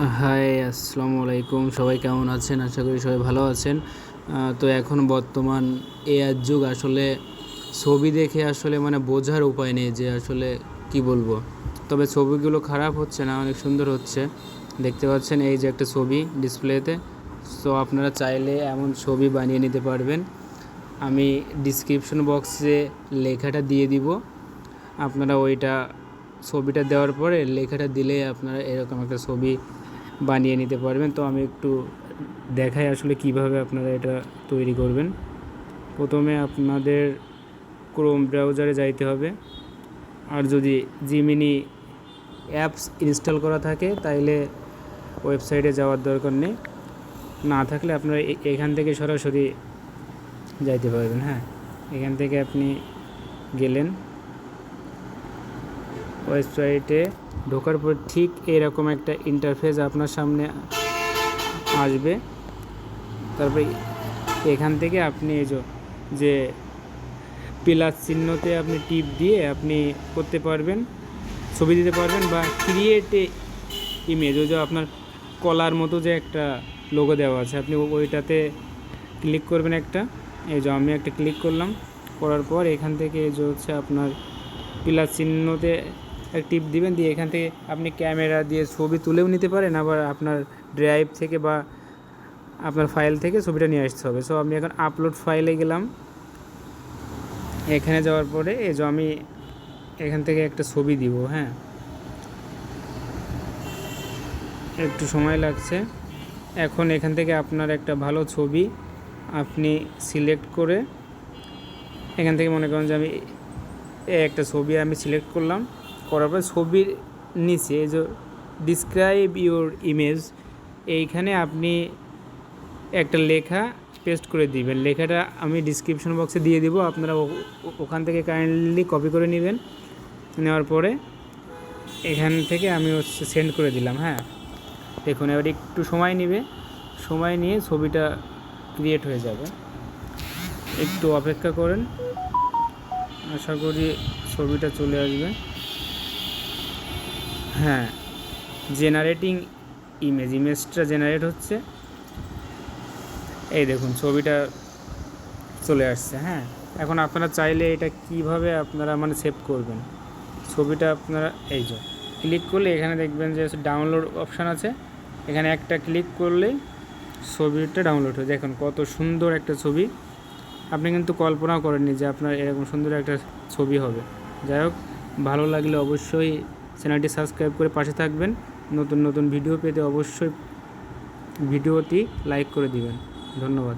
High, আসসালামু আলাইকুম। সবাই কেমন আছেন? আশা করি সবাই ভালো আছেন। তো এখন বর্তমান এআর যুগ। আসলে ছবি দেখে আসলে মানে বোঝার উপায় নেই যে আসলে কি বলব। তবে ছবিগুলো খারাপ হচ্ছে না, অনেক সুন্দর হচ্ছে। দেখতে পাচ্ছেন এই যে একটা ছবি ডিসপ্লেতে। সো আপনারা চাইলে এমন ছবি বানিয়ে নিতে পারবেন। আমি ডিসক্রিপশন বক্সে লেখাটা দিয়ে দিব। আপনারা ওইটা ছবিটা দেওয়ার পরে লেখাটা দিলে আপনারা এরকম একটা ছবি বানিয়ে নিতে পারবেন। তো আমি একটু দেখাই আসলে কীভাবে আপনারা এটা তৈরি করবেন। প্রথমে আপনাদের ক্রোম ব্রাউজারে যাইতে হবে। আর যদি জিমিনি অ্যাপস ইনস্টল করা থাকে, তাইলে ওয়েবসাইটে যাওয়ার দরকার নেই। না থাকলে আপনারা এখান থেকে সরাসরি যাইতে পারবেন হ্যাঁ। এখান থেকে আপনি গেলেন। ওয়েবসাইটে ঢোকার পর ঠিক এরকম একটা ইন্টারফেস আপনার সামনে আসবে। তারপরে এখান থেকে আপনি এই যে- প্লাস চিহ্নতে আপনি টিপ দিয়ে আপনি করতে পারবেন, ছবি দিতে পারবেন বা ক্রিয়েট ইমেজ ওই যে আপনার কলার মতো যে একটা লোগো দেওয়া আছে, আপনি ওইটাতে ক্লিক করবেন একটা। এই যে আমি একটা ক্লিক করলাম, করার পর এখান থেকে এই যে হচ্ছে আপনার প্লাস চিহ্নতে টিপ দিবেন দিয়ে এখান থেকে আপনি ক্যামেরা দিয়ে ছবি তুলেও নিতে পারেন, আবার আপনার ড্রাইভ থেকে বা আপনার ফাইল থেকে ছবিটা নিয়ে আসতে হবে। সো আমি এখন আপলোড ফাইলে গেলাম। এখানে যাওয়ার পরে এই যে আমি এখান থেকে একটা ছবি দিব হ্যাঁ। একটু সময় লাগছে। এখন এখান থেকে আপনার একটা ভালো ছবি আপনি সিলেক্ট করে এখান থেকে মনে করেন যে আমি একটা ছবি আমি সিলেক্ট করলাম। করার পর ছবির নিচে যে ডিসক্রাইব ইউর ইমেজ এইখানে আপনি একটা লেখা পেস্ট করে দিবেন। লেখাটা আমি ডিসক্রিপশন বক্সে দিয়ে দিব, আপনারা ওখান থেকে কাইন্ডলি কপি করে নেবেন। নেওয়ার পরে এখান থেকে আমি হচ্ছে সেন্ড করে দিলাম হ্যাঁ। দেখুন, এবার একটু সময় নেবে। সময় নিয়ে ছবিটা ক্রিয়েট হয়ে যাবে। একটু অপেক্ষা করেন। আশা করি ছবিটা চলে আসবে। হ্যাঁ জেনারেটিং ইমেজ ইমেজটা জেনারেট হচ্ছে। এই দেখুন, ছবিটা চলে আসছে হ্যাঁ। এখন আপনারা চাইলে এটা কীভাবে আপনারা মানে সেভ করবেন। ছবিটা আপনারা, এই যে ক্লিক করলে এখানে দেখবেন যে ডাউনলোড অপশান আছে। এখানে একটা ক্লিক করলেই ছবিটা ডাউনলোড হয়ে, দেখুন কত সুন্দর একটা ছবি। আপনি কিন্তু কল্পনাও করেননি যে আপনার এরকম সুন্দর একটা ছবি হবে। যাই হোক, ভালো লাগলে অবশ্যই চ্যানেলটি সাবস্ক্রাইব করে পাশে থাকবেন। নতুন নতুন ভিডিও পেতে অবশ্যই ভিডিওটি লাইক করে দিবেন। ধন্যবাদ।